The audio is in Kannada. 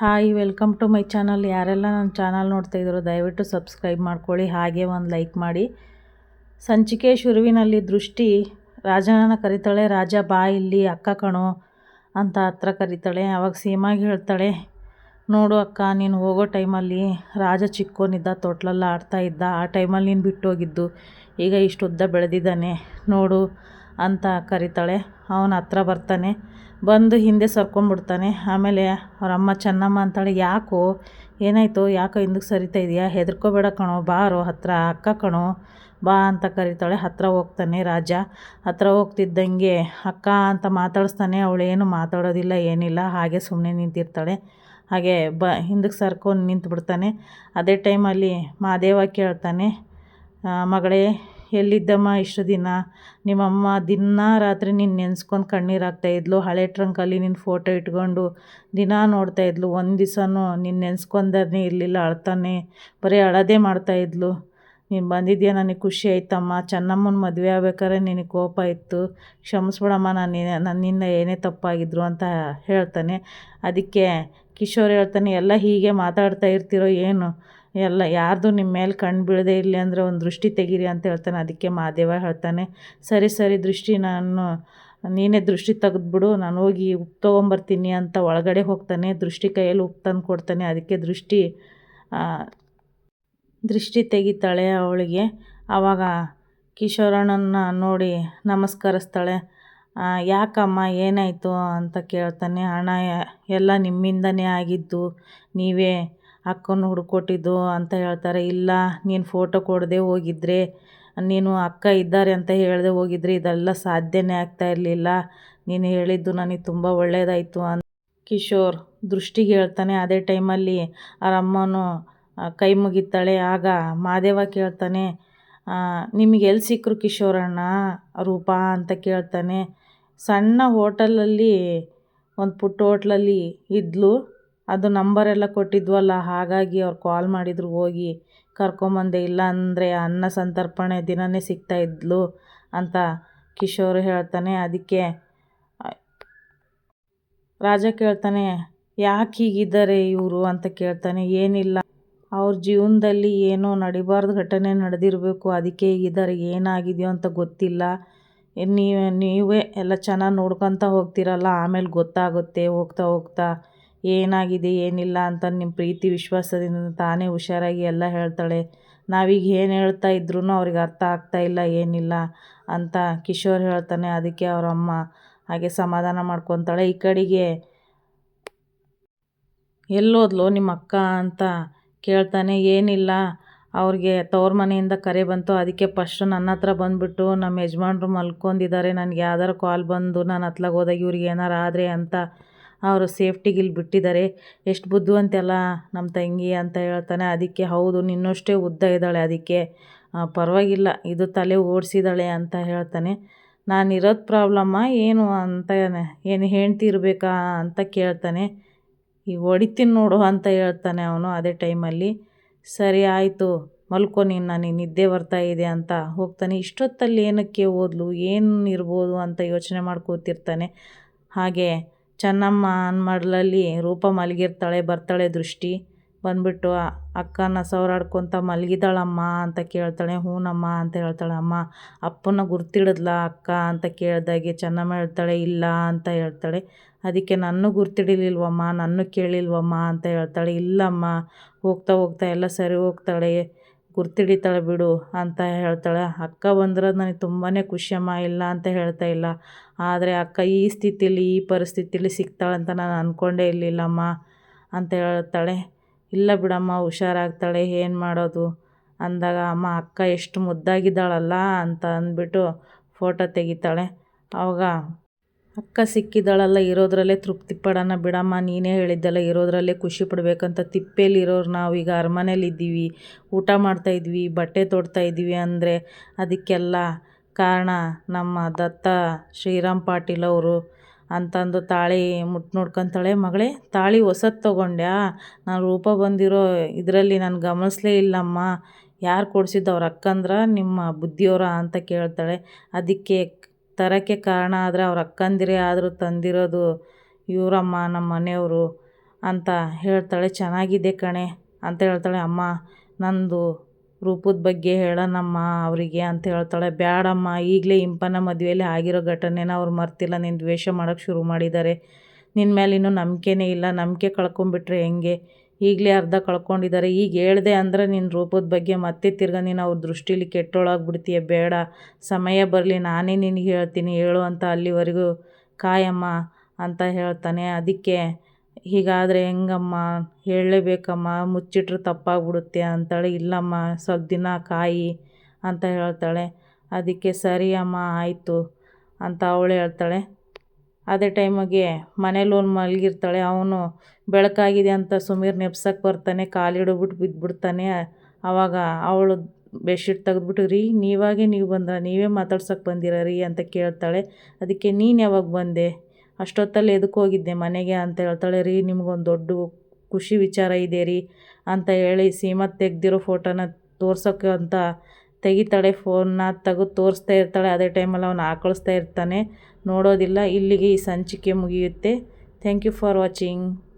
Hi, welcome to my channel. ಯಾರೆಲ್ಲ ನನ್ನ ಚಾನಲ್ ನೋಡ್ತಾ ಇದ್ರು ದಯವಿಟ್ಟು ಸಬ್ಸ್ಕ್ರೈಬ್ ಮಾಡ್ಕೊಳ್ಳಿ, ಹಾಗೆ ಒಂದು ಲೈಕ್ ಮಾಡಿ. ಸಂಚಿಕೆ ಶುರುವಿನಲ್ಲಿ ದೃಷ್ಟಿ, ರಾಜನನ್ನು ಕರಿತಾಳೆ, ರಾಜ ಬಾ ಇಲ್ಲಿ, ಅಕ್ಕ ಕಣೋ ಅಂತ ಹತ್ರ ಕರಿತಾಳೆ, ಅವಾಗ ಸೀಮಾಗಿ ಹೇಳ್ತಾಳೆ, ನೋಡು ಅಕ್ಕ, ನೀನು ಹೋಗೋ ಟೈಮಲ್ಲಿ ರಾಜ ಚಿಕ್ಕೋನಿದ್ದ ತೊಟ್ಲಲ್ಲಿ ಆಡ್ತಾ ಇದ್ದ, ಆ ಟೈಮಲ್ಲಿ ನೀನು ಬಿಟ್ಟು ಹೋಗಿದ್ದು ಈಗ ಇಷ್ಟು ಉದ್ದ ಬೆಳೆದಿದ್ದಾನೆ, ನೋಡು ಅಂತ ಕರಿತಾಳೆ. ಅವನ ಹತ್ರ ಬರ್ತಾನೆ. ಬಂದು ಹಿಂದೆ ಸರ್ಕೊಂಡ್ಬಿಡ್ತಾನೆ. ಆಮೇಲೆ ಅವ್ರ ಅಮ್ಮ ಚೆನ್ನಮ್ಮ ಅಂತಾಳೆ, ಯಾಕೋ? ಏನಾಯಿತು? ಯಾಕೋ ಹಿಂದಕ್ಕೆ ಸರಿತಾ ಇದೆಯಾ? ಹೆದರ್ಕೋಬೇಡ ಕಣೋ. ಬಾರೋ ಹತ್ರ, ಅಕ್ಕ ಕಣೋ. ಬಾ ಅಂತ ಕರಿತಾಳೆ. ಹತ್ರ ಹೋಗ್ತಾನೆ ರಾಜ. ಹತ್ರ ಹೋಗ್ತಿದ್ದಂಗೆ ಅಕ್ಕ ಅಂತ ಮಾತಾಡಿಸ್ತಾನೆ. ಏನು ಮಾತಾಡೋದಿಲ್ಲ, ಏನಿಲ್ಲ. ಹಾಗೆ ಸುಮ್ಮನೆ ನಿಂತಿರ್ತಾಳೆ. ಹಾಗೆ ಬ, ಹಿಂದಕ್ಕೆ ಸರ್ಕೊಂಡು ನಿಂತುಬಿಡ್ತಾನೆ. ಅದೇ ಟೈಮಲ್ಲಿ ಮಾದೇವ ಕೇಳ್ತಾನೆ ಮಗಳೇ ಎಲ್ಲಿದ್ದಮ್ಮ ಇಷ್ಟು ದಿನ? ನಿಮ್ಮಮ್ಮ ದಿನ ರಾತ್ರಿ ನೀನು ನೆನೆಸ್ಕೊಂಡು ಕಣ್ಣೀರು ಹಾಕ್ತಾಯಿದ್ಲು ಹಳೆ ಟ್ರಂಕಲ್ಲಿ ನಿನ್ನ ಫೋಟೋ ಇಟ್ಕೊಂಡು ದಿನ ನೋಡ್ತಾಯಿದ್ಲು ಒಂದು ದಿವಸನೂ ನಿನ್ನ ನೆನೆಸ್ಕೊಂಡೇ ಇರಲಿಲ್ಲ, ಅಳ್ತಾನೆ. ಬರೀ ಅಳೋದೇ ಮಾಡ್ತಾಯಿದ್ಲು ನೀನು ಬಂದಿದ್ಯಾ? ನನಗೆ ಖುಷಿ ಆಯ್ತಮ್ಮ. ಚೆನ್ನಮ್ಮನ ಮದುವೆ ಆಗ್ಬೇಕಾದ್ರೆ ನಿನಗೆ ಕೋಪ ಇತ್ತು. ಕ್ಷಮಿಸ್ಬಿಡಮ್ಮ, ನಾನು ನನ್ನಿಂದ ಏನೇ ತಪ್ಪಾಗಿದ್ರು ಅಂತ ಹೇಳ್ತಾನೆ. ಅದಕ್ಕೆ ಕಿಶೋರ್ ಹೇಳ್ತಾನೆ, ಎಲ್ಲ ಹೀಗೆ ಮಾತಾಡ್ತಾ ಇರ್ತಿರೋ ಏನು? ಎಲ್ಲ ಯಾರ್ದು ನಿಮ್ಮ ಮೇಲೆ ಕಣ್ಣು ಬೀಳದೆ ಇರಲಿ ಅಂದರೆ ಒಂದು ದೃಷ್ಟಿ ತೆಗೀರಿ ಅಂತ ಹೇಳ್ತಾನೆ. ಅದಕ್ಕೆ ಮಹಾದೇವ ಹೇಳ್ತಾನೆ, ಸರಿ ಸರಿ ದೃಷ್ಟಿ, ನಾನು, ನೀನೇ ದೃಷ್ಟಿ ತೆಗೆದ್ಬಿಡು, ನಾನು ಹೋಗಿ ಉಪ್ಪು ತೊಗೊಂಬರ್ತೀನಿ ಅಂತ ಒಳಗಡೆ ಹೋಗ್ತಾನೆ. ದೃಷ್ಟಿ ಕೈಯಲ್ಲಿ ಉಪ್ಪು ತಂದು ಕೊಡ್ತಾನೆ. ಅದಕ್ಕೆ ದೃಷ್ಟಿ ದೃಷ್ಟಿ ತೆಗಿತಾಳೆ ಅವಳಿಗೆ. ಆವಾಗ ಕಿಶೋರಣ್ಣನ ನೋಡಿ ನಮಸ್ಕರಿಸ್ತಾಳೆ ಯಾಕಮ್ಮ ಏನಾಯಿತು? ಅಂತ ಕೇಳ್ತಾನೆ. ಅಣ್ಣ, ಎಲ್ಲ ನಿಮ್ಮಿಂದನೇ ಆಗಿದ್ದು, ನೀವೇ ಅಕ್ಕನ ಹುಡ್ಕೊಟ್ಟಿದ್ದು ಅಂತ ಹೇಳ್ತಾರೆ, ಇಲ್ಲ, ನೀನು ಫೋಟೋ ಕೊಡದೆ ಹೋಗಿದ್ರೆ, ನೀನು ಅಕ್ಕ ಇದ್ದಾರೆ ಅಂತ ಹೇಳದೆ ಹೋಗಿದ್ರೆ ಇದೆಲ್ಲ ಸಾಧ್ಯನೇ ಆಗ್ತಾ ಇರಲಿಲ್ಲ. ನೀನು ಹೇಳಿದ್ದು ನನಗೆ ತುಂಬ ಒಳ್ಳೆಯದಾಯಿತು ಅಂತ ಕಿಶೋರ್ ದೃಷ್ಟಿಗೆ ಹೇಳ್ತಾನೆ, ಅದೇ ಟೈಮಲ್ಲಿ ಅಮ್ಮನು ಕೈ ಮುಗಿತಾಳೆ. ಆಗ ಮಾದೇವ ಕೇಳ್ತಾನೆ ನಿಮಗೆ ಎಲ್ಲಿ ಸಿಕ್ಕರು ಕಿಶೋರಣ್ಣ ರೂಪಾ ಅಂತ ಕೇಳ್ತಾನೆ. ಸಣ್ಣ ಹೋಟೆಲಲ್ಲಿ, ಒಂದು ಪುಟ್ಟ ಹೋಟ್ಲಲ್ಲಿ ಇದ್ಲು. ಅದು ನಂಬರೆಲ್ಲ ಕೊಟ್ಟಿದ್ವಲ್ಲ, ಹಾಗಾಗಿ ಅವ್ರು ಕಾಲ್ ಮಾಡಿದ್ರು, ಹೋಗಿ ಕರ್ಕೊಂಬಂದೆ. ಇಲ್ಲ ಅಂದರೆ ಅನ್ನ ಸಂತರ್ಪಣೆ ದಿನವೇ ಸಿಗ್ತಾಯಿದ್ಲು ಅಂತ ಕಿಶೋರ್ ಹೇಳ್ತಾನೆ. ಅದಕ್ಕೆ ರಾಜ ಕೇಳ್ತಾನೆ, ಯಾಕೆ ಹೀಗಿದ್ದಾರೆ ಇವರು ಅಂತ ಕೇಳ್ತಾನೆ. ಏನಿಲ್ಲ, ಅವ್ರ ಜೀವನದಲ್ಲಿ ಏನೋ ನಡಿಬಾರ್ದು ಘಟನೆ ನಡೆದಿರಬೇಕು. ಅದಕ್ಕೆ ಹೀಗಿದ್ದಾರೆ, ಏನಾಗಿದೆಯೋ ಅಂತ ಗೊತ್ತಿಲ್ಲ. ನೀವು, ನೀವೇ ಎಲ್ಲ ಚೆನ್ನಾಗಿ ನೋಡ್ಕೊತ ಹೋಗ್ತೀರಲ್ಲ, ಆಮೇಲೆ ಗೊತ್ತಾಗುತ್ತೆ, ಹೋಗ್ತಾ ಹೋಗ್ತಾ. ಏನಾಗಿದೆ, ಏನಿಲ್ಲ ಅಂತ ನಿಮ್ಮ ಪ್ರೀತಿ ವಿಶ್ವಾಸದಿಂದ ತಾನೇ ಹುಷಾರಾಗಿ ಎಲ್ಲ ಹೇಳ್ತಾಳೆ. ನಾವೀಗ ಏನು ಹೇಳ್ತಾ ಇದ್ರೂ ಅವ್ರಿಗೆ ಅರ್ಥ ಆಗ್ತಾ ಇಲ್ಲ, ಏನಿಲ್ಲ ಅಂತ ಕಿಶೋರ್ ಹೇಳ್ತಾನೆ. ಅದಕ್ಕೆ ಅವ್ರ ಅಮ್ಮ ಹಾಗೆ ಸಮಾಧಾನ ಮಾಡ್ಕೊತಾಳೆ. ಈ ಕಡೆಗೆ ಎಲ್ಲೋದ್ಲು ನಿಮ್ಮ ಅಕ್ಕ ಅಂತ ಕೇಳ್ತಾನೆ. ಏನಿಲ್ಲ, ಅವ್ರಿಗೆ ತವ್ರ ಮನೆಯಿಂದ ಕರೆ ಬಂತು. ಅದಕ್ಕೆ ಫಸ್ಟು ನನ್ನ ಹತ್ರ ಬಂದುಬಿಟ್ಟು ನಮ್ಮ ಯಜಮಾನ್ರು ಮಲ್ಕೊಂಡಿದ್ದಾರೆ. ನನಗೆ ಯಾವ್ದಾರು ಕಾಲ್ ಬಂದು ನಾನು ಹತ್ಲಾಗ ಹೋದಾಗ ಇವ್ರಿಗೆ ಏನಾರು ಆದರೆ ಅಂತ ಅವರು ಸೇಫ್ಟಿಗೆ ಇಲ್ಲಿ ಬಿಟ್ಟಿದ್ದಾರೆ ಎಷ್ಟು ಬುದ್ಧಿವಂತೆಲ್ಲ ನಮ್ಮ ತಂಗಿ ಅಂತ ಹೇಳ್ತಾನೆ. ಅದಕ್ಕೆ ಹೌದು, ನಿನ್ನಷ್ಟೇ ಉದ್ದ ಇದ್ದಾಳೆ ಅದಕ್ಕೆ. ಪರವಾಗಿಲ್ಲ, ಇದು ತಲೆ ಓಡಿಸಿದಾಳೆ ಅಂತ ಹೇಳ್ತಾನೆ. ನಾನು ಇರೋದು ಪ್ರಾಬ್ಲಮ್ಮ ಏನು ಅಂತ ಏನು ಹೆಂಡ್ತಿ ಇರಬೇಕಾ ಅಂತ ಕೇಳ್ತಾನೆ. ಈಗ ಹೊಡಿತೀನಿ ನೋಡು ಅಂತ ಹೇಳ್ತಾನೆ ಅವನು ಅದೇ ಟೈಮಲ್ಲಿ ಸರಿ ಆಯಿತು, ಮಲ್ಕೊ ನೀನು ನಿದ್ದೆ ಬರ್ತಾ ಇದೆ ಅಂತ ಹೋಗ್ತಾನೆ. ಇಷ್ಟೊತ್ತಲ್ಲಿ ಏನಕ್ಕೆ ಓದ್ಲು, ಏನು ಇರ್ಬೋದು ಅಂತ ಯೋಚನೆ ಮಾಡ್ಕೋತಿರ್ತಾನೆ. ಹಾಗೆ ಚೆನ್ನಮ್ಮ ಅನ್ಮಡ್ಲಲ್ಲಿ ರೂಪ ಮಲಗಿರ್ತಾಳೆ, ಬರ್ತಾಳೆ ದೃಷ್ಟಿ. ಬಂದ್ಬಿಟ್ಟು ಅಕ್ಕನ ಸವರಾಡ್ಕೊತ ಮಲಗಿದಾಳಮ್ಮ ಅಂತ ಕೇಳ್ತಾಳೆ. ಹ್ಞೂನಮ್ಮ ಅಂತ ಹೇಳ್ತಾಳೆ. ಅಮ್ಮ ಅಪ್ಪನ ಗುರ್ತಿಡಿದ್ಲಾ ಅಕ್ಕ ಅಂತ ಕೇಳಿದಾಗೆ ಚೆನ್ನಮ್ಮ ಹೇಳ್ತಾಳೆ, ಇಲ್ಲ ಅಂತ ಹೇಳ್ತಾಳೆ. ಅದಕ್ಕೆ ನನ್ನ ಗುರ್ತಿಡಿಲಿಲ್ವಮ್ಮ, ನನ್ನ ಕೇಳಿಲ್ವಮ್ಮ ಅಂತ ಹೇಳ್ತಾಳೆ. ಇಲ್ಲಮ್ಮ, ಹೋಗ್ತಾ ಹೋಗ್ತಾ ಎಲ್ಲ ಸರಿ ಹೋಗ್ತಾಳೆ. ಗುರ್ತಿಡಿತಾಳೆ ಬಿಡು ಅಂತ ಹೇಳ್ತಾಳೆ. ಅಕ್ಕ ಬಂದ್ರೆ ನನಗೆ ತುಂಬಾ ಖುಷಿಯಮ್ಮ ಇಲ್ಲ ಅಂತ ಹೇಳ್ತಾ ಇಲ್ಲ. ಆದರೆ ಅಕ್ಕ ಈ ಸ್ಥಿತಿಲಿ, ಈ ಪರಿಸ್ಥಿತಿಲಿ ಸಿಗ್ತಾಳಂತ ನಾನು ಅಂದ್ಕೊಂಡೇ ಇರಲಿಲ್ಲಮ್ಮ ಅಂತ ಹೇಳ್ತಾಳೆ. ಇಲ್ಲ ಬಿಡಮ್ಮ, ಹುಷಾರಾಗ್ತಾಳೆ. ಏನು ಮಾಡೋದು? ಅಂದಾಗ, ಅಮ್ಮ, ಅಕ್ಕ ಎಷ್ಟು ಮುದ್ದಾಗಿದ್ದಾಳಲ್ಲ ಅಂತ ಅಂದ್ಬಿಟ್ಟು ಫೋಟೋ ತೆಗಿತಾಳೆ. ಆವಾಗ ಅಕ್ಕ ಸಿಕ್ಕಿದ್ದಾಳಲ್ಲ ಇರೋದ್ರಲ್ಲೇ ತೃಪ್ತಿ ಪಡೋಣ ಬಿಡಮ್ಮ. ನೀನೇ ಹೇಳಿದ್ದಲ್ಲ, ಇರೋದ್ರಲ್ಲೇ ಖುಷಿ ಪಡಬೇಕಂತ ತಿಪ್ಪೇಲಿರೋರು ನಾವು. ಈಗ ಅರಮನೇಲಿದ್ದೀವಿ ಊಟ ಮಾಡ್ತಾಯಿದ್ವಿ ಬಟ್ಟೆ ತೊಡ್ತಾಯಿದ್ವಿ ಅಂದರೆ ಅದಕ್ಕೆಲ್ಲ ಕಾರಣ ನಮ್ಮ ದತ್ತ ಶ್ರೀರಾಮ್ ಪಾಟೀಲ್ ಅವರು. ಅಂತಂದು ತಾಳಿ ಮುಟ್ಟು ನೋಡ್ಕೊತಾಳೆ. ಮಗಳೇ, ತಾಳಿ ಹೊಸದು ತೊಗೊಂಡ್ಯಾ? ನಾನು ರೂಪ ಬಂದಿರೋ ಇದರಲ್ಲಿ ನಾನು ಗಮನಿಸ್ಲೇ ಇಲ್ಲಮ್ಮ. ಯಾರು ಕೊಡಿಸಿದ್ದು ಅವ್ರ ಅಕ್ಕಂದ್ರ ನಿಮ್ಮ ಬುದ್ಧಿಯವರ ಅಂತ ಕೇಳ್ತಾಳೆ. ಅದಕ್ಕೆ ತರೋಕ್ಕೆ ಕಾರಣ ಆದರೆ ಅವ್ರ ಅಕ್ಕಂದಿರೇ ಆದರೂ ತಂದಿರೋದು ಇವರಮ್ಮ, ನಮ್ಮ ಮನೆಯವರು ಅಂತ ಹೇಳ್ತಾಳೆ. ಚೆನ್ನಾಗಿದೆ ಕಣೆ ಅಂತ ಹೇಳ್ತಾಳೆ. ಅಮ್ಮ, ನಂದು ರೂಪದ ಬಗ್ಗೆ ಹೇಳೋಣಮ್ಮ ಅವರಿಗೆ ಅಂತ ಹೇಳ್ತಾಳೆ. ಬೇಡಮ್ಮ ಈಗಲೇ ಇಂಪನ ಮದುವೆಯಲ್ಲಿ ಆಗಿರೋ ಘಟನೆನ ಅವ್ರು ಮರ್ತಿಲ್ಲ. ನೀನು ದ್ವೇಷ ಮಾಡೋಕ್ಕೆ ಶುರು ಮಾಡಿದ್ದಾರೆ ನಿನ್ನ ಮೇಲೆ ಇನ್ನೂ ನಂಬಿಕೆನೇ ಇಲ್ಲ. ನಂಬಿಕೆ ಕಳ್ಕೊಂಬಿಟ್ರೆ ಹೆಂಗೆ? ಈಗಲೇ ಅರ್ಧ ಕಳ್ಕೊಂಡಿದ್ದಾರೆ ಈಗ ಹೇಳ್ದೆ ಅಂದರೆ ನಿನ್ನ ರೂಪದ ಬಗ್ಗೆ ಮತ್ತೆ ತಿರ್ಗ ನೀನು ಅವ್ರ ದೃಷ್ಟಿಲಿ ಕೆಟ್ಟೋಳಾಗ್ಬಿಡ್ತೀಯ. ಬೇಡ, ಸಮಯ ಬರಲಿ, ನಾನೇ ನಿನಗೆ ಹೇಳ್ತೀನಿ. ಹೇಳು ಅಂತ ಅಲ್ಲಿವರೆಗೂ ಕಾಯಮ್ಮ ಅಂತ ಹೇಳ್ತಾನೆ. ಅದಕ್ಕೆ ಹೀಗಾದರೆ ಹೆಂಗಮ್ಮ? ಹೇಳಲೇಬೇಕಮ್ಮ, ಮುಚ್ಚಿಟ್ರೆ ತಪ್ಪಾಗ್ಬಿಡುತ್ತೆ ಅಂತಾಳೆ, ಇಲ್ಲಮ್ಮ, ಸ್ವಲ್ಪ ದಿನ ಕಾಯಿ ಅಂತ ಹೇಳ್ತಾಳೆ. ಅದಕ್ಕೆ ಸರಿ ಅಮ್ಮ ಆಯಿತು ಅಂತ ಅವಳು ಹೇಳ್ತಾಳೆ. ಅದೇ ಟೈಮಿಗೆ ಮನೇಲಿ ಒಂದು ಮಲಗಿರ್ತಾಳೆ. ಅವನು ಬೆಳಕಾಗಿದೆ ಅಂತ ಸುಮೀರ್ ನೆಪ್ಸಕ್ಕೆ ಬರ್ತಾನೆ ಕಾಲಿಡೋಗ್ಬಿಟ್ಟು ಬಿದ್ದುಬಿಡ್ತಾನೆ ಆವಾಗ ಅವಳು ಬೆಡ್ಶೀಟ್ ತೆಗೆದ್ಬಿಟ್ಟು, ರೀ, ನೀವಾಗೆ ನೀವು ಬಂದ್ರ, ನೀವೇ ಮಾತಾಡ್ಸೋಕೆ ಬಂದಿರ, ರೀ ಅಂತ ಕೇಳ್ತಾಳೆ. ಅದಕ್ಕೆ, ನೀನು ಯಾವಾಗ ಬಂದೆ? ಅಷ್ಟೊತ್ತಲ್ಲಿ ಎದಕ್ಕೆ ಹೋಗಿದ್ದೆ ಮನೆಗೆ ಅಂತ ಹೇಳ್ತಾಳೆ. ರೀ, ನಿಮ್ಗೊಂದು ದೊಡ್ಡ ಖುಷಿ ವಿಚಾರ ಇದೆ, ರೀ ಅಂತ ಹೇಳಿ ಸೀಮಾ ತೆಗೆದಿರೋ ಫೋಟೋನ ತೋರ್ಸೋಕ್ಕೆ ಅಂತ ತೆಗಿತಾಳೆ ಫೋನ್ನ ತೆಗೆದು ತೋರಿಸ್ತಾ ಇರ್ತಾಳೆ. ಅದೇ ಟೈಮಲ್ಲಿ ಅವನು ಆಕಳಿಸ್ತಾ ಇರ್ತಾನೆ. ನೋಡೋದಿಲ್ಲ. ಇಲ್ಲಿಗೆ ಈ ಸಂಚಿಕೆ ಮುಗಿಯುತ್ತೆ. Thank you for watching